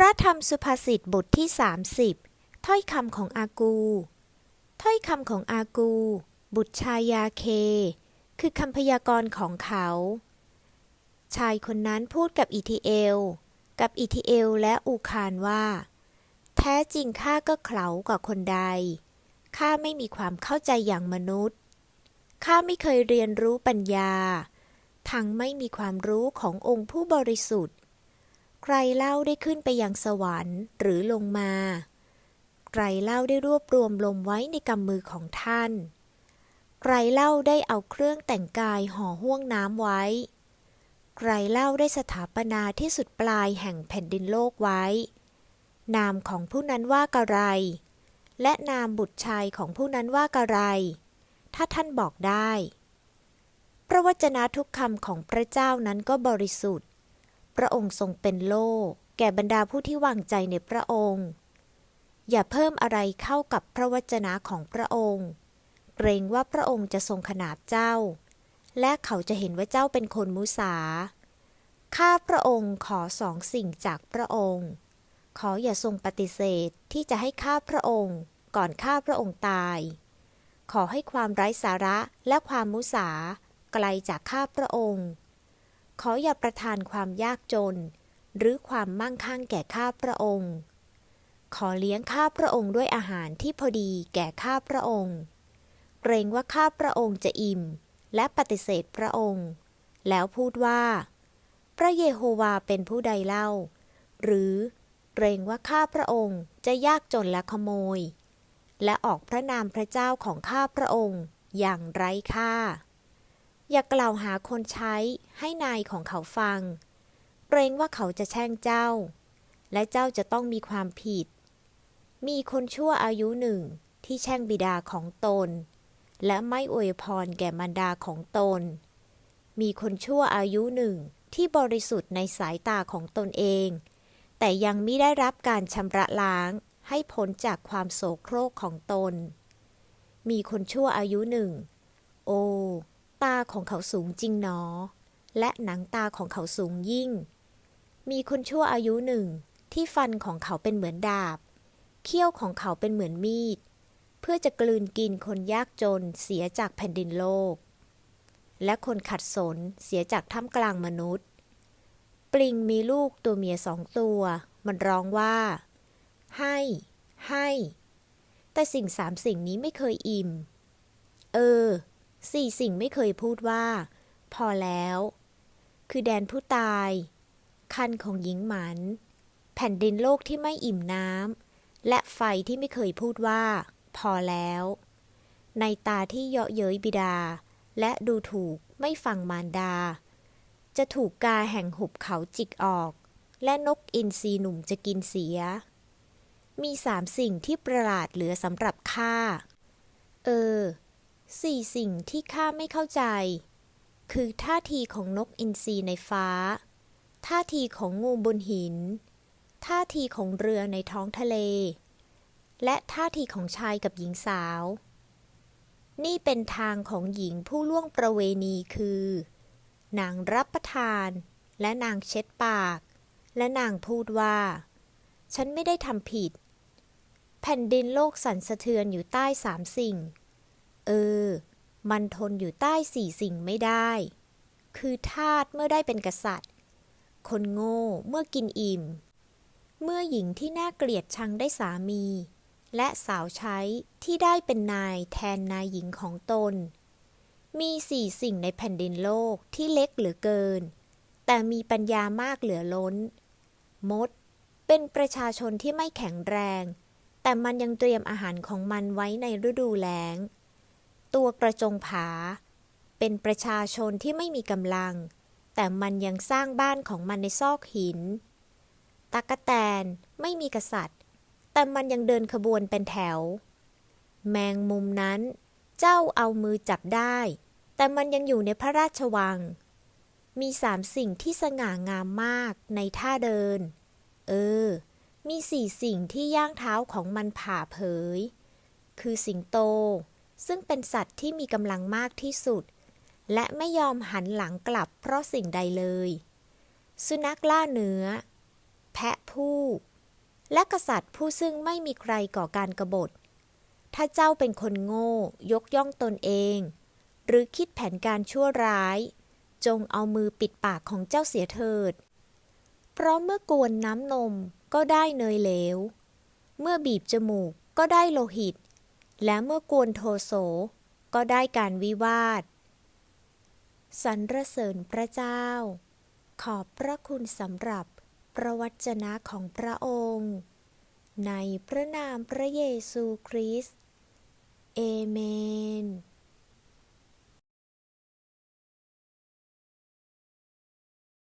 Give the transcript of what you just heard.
ระธรรมสุภาษิตบทที่ 30 ถ้อยคำของอากู ถ้อยคำของอากู บุตรชายาเค คือคำพยากรณ์ของเขา ชายคนนั้นพูดกับอิทิเอล กับอิทิเอลและอูคานว่า แท้จริงข้าก็เขลากว่าคนใด ข้าไม่มีความเข้าใจอย่างมนุษย์ ข้าไม่เคยเรียนรู้ปัญญา ทั้งไม่มีความรู้ขององค์ผู้บริสุทธิ์ ใครเล่าได้ขึ้นไปยังสวรรค์หรือลงมา ใครเล่าได้รวบรวมลมไว้ในกำมือของท่าน ใครเล่าได้เอาเครื่องแต่งกายห่อห่วงน้ำไว้ ใครเล่าได้สถาปนาที่สุดปลายแห่งแผ่นดินโลกไว้ นามของผู้นั้นว่ากะไร และนามบุตรชายของผู้นั้นว่ากะไร ถ้าท่านบอกได้ พระวจนะทุกคำของพระเจ้านั้นก็บริสุทธิ์ พระองค์ทรงเป็นโล่แก่บรรดาผู้ที่วางใจในพระองค์ อย่าเพิ่มอะไรเข้ากับพระวจนะของพระองค์ เกรงว่าพระองค์จะทรงขนาบเจ้า และเขาจะเห็นว่าเจ้าเป็นคนมุสา ข้าพระองค์ขอสองสิ่งจากพระองค์ ขออย่าทรงปฏิเสธที่จะให้ข้าพระองค์ ก่อนข้าพระองค์ตาย ขอให้ความไร้สาระและความมุสาไกลจากข้าพระองค์ ขออย่าประทานความยากจน หรือความมั่งคั่งแก่ข้าพระองค์ ขอเลี้ยงข้าพระองค์ด้วยอาหารที่พอดีแก่ข้าพระองค์ เกรงว่าข้าพระองค์จะอิ่ม และปฏิเสธพระองค์ แล้วพูดว่า พระเยโฮวาเป็นผู้ใดเล่า หรือเกรงว่าข้าพระองค์จะยากจนและขโมย และออกพระนามพระเจ้าของข้าพระองค์อย่างไร้ค่า อย่ากล่าวหาคนใช้ให้นายของเขาฟัง เกรงว่าเขาจะแช่งเจ้า และเจ้าจะต้องมีความผิด มีคนชั่วอายุหนึ่งที่แช่งบิดาของตน และไม่อวยพรแก่มารดาของตน มีคนชั่วอายุหนึ่งที่บริสุทธิ์ในสายตาของตนเอง แต่ยังไม่ได้รับการชำระล้างให้พ้นจากความโศโครกของตน มีคนชั่วอายุหนึ่ง โอ ตาของเขาสูงจริงหนอ และหนังตาของเขาสูงยิ่ง มีคนชั่วอายุหนึ่งที่ฟันของเขาเป็นเหมือนดาบ เขี้ยวของเขาเป็นเหมือนมีด เพื่อจะกลืนกินคนยากจนเสียจากแผ่นดินโลก และคนขัดสนเสียจากท่ามกลางมนุษย์ ปลิงมีลูกตัวเมียสองตัว มันร้องว่า ให้ ให้ แต่สิ่งสามสิ่งนี้ไม่เคยอิ่ม เออ สี่สิ่งไม่เคยพูดว่า พอแล้ว คือแดนผู้ตาย คันของหญิงหมัน แผ่นดินโลกที่ไม่อิ่มน้ำและไฟที่ไม่เคยพูดว่า พอแล้ว ในตาที่เยาะเย้ยบิดา และดูถูกไม่ฟังมารดา จะถูกกาแห่งหุบเขาจิกออก และนกอินทรีหนุ่มจะกินเสีย มีสามสิ่งที่ประหลาดเหลือสำหรับข้าเออ สี่สิ่งที่ข้าไม่เข้าใจ คือท่าทีของนกอินทรีในฟ้า ท่าทีของงูบนหิน ท่าทีของเรือในท้องทะเล และท่าทีของชายกับหญิงสาว นี่เป็นทางของหญิงผู้ล่วงประเวณีคือ นางรับประทาน และนางเช็ดปาก และนางพูดว่า ฉันไม่ได้ทำผิด แผ่นดินโลกสั่นสะเทือนอยู่ใต้สามสิ่ง เออ มันทนอยู่ใต้สี่สิ่งไม่ได้ คือทาสเมื่อได้เป็นกษัตริย์ คนโง่เมื่อกินอิ่ม เมื่อหญิงที่น่าเกลียดชังได้สามี และสาวใช้ที่ได้เป็นนายแทนนายหญิงของตน มีสี่สิ่งในแผ่นดินโลกที่เล็กเหลือเกิน แต่มีปัญญามากเหลือล้น มดเป็นประชาชนที่ไม่แข็งแรง แต่มันยังเตรียมอาหารของมันไว้ในฤดูแล้ง ตัวกระจงผา เป็นประชาชนที่ไม่มีกำลัง แต่มันยังสร้างบ้านของมันในซอกหินตากะแตนไม่มีกษัตริย์ แต่มันยังเดินขบวนเป็นแถว แมงมุมนั้นเจ้าเอามือจับได้ แต่มันยังอยู่ในพระราชวัง มีสามสิ่งที่สง่างามมากในท่าเดิน เออ มีสี่สิ่งที่ย่างเท้าของมันผ่าเผย คือสิงโต ซึ่งเป็นสัตว์ที่มีกำลังมากที่สุด และไม่ยอมหันหลังกลับเพราะสิ่งใดเลย สุนัขล่าเนื้อ แพะผู้ และกษัตริย์ผู้ซึ่งไม่มีใครก่อการกบฏ ถ้าเจ้าเป็นคนโง่ ยกย่องตนเอง หรือคิดแผนการชั่วร้าย จงเอามือปิดปากของเจ้าเสียเถิด เพราะเมื่อกวนน้ำนมก็ได้เนยเหลว เมื่อบีบจมูกก็ได้โลหิต และเมื่อกวนโทโสก็ได้การวิวาทสรรเสริญพระเจ้า ขอบพระคุณสำหรับประวัจนะของพระองค์ ในพระนามพระเยซูคริสต์เอเมน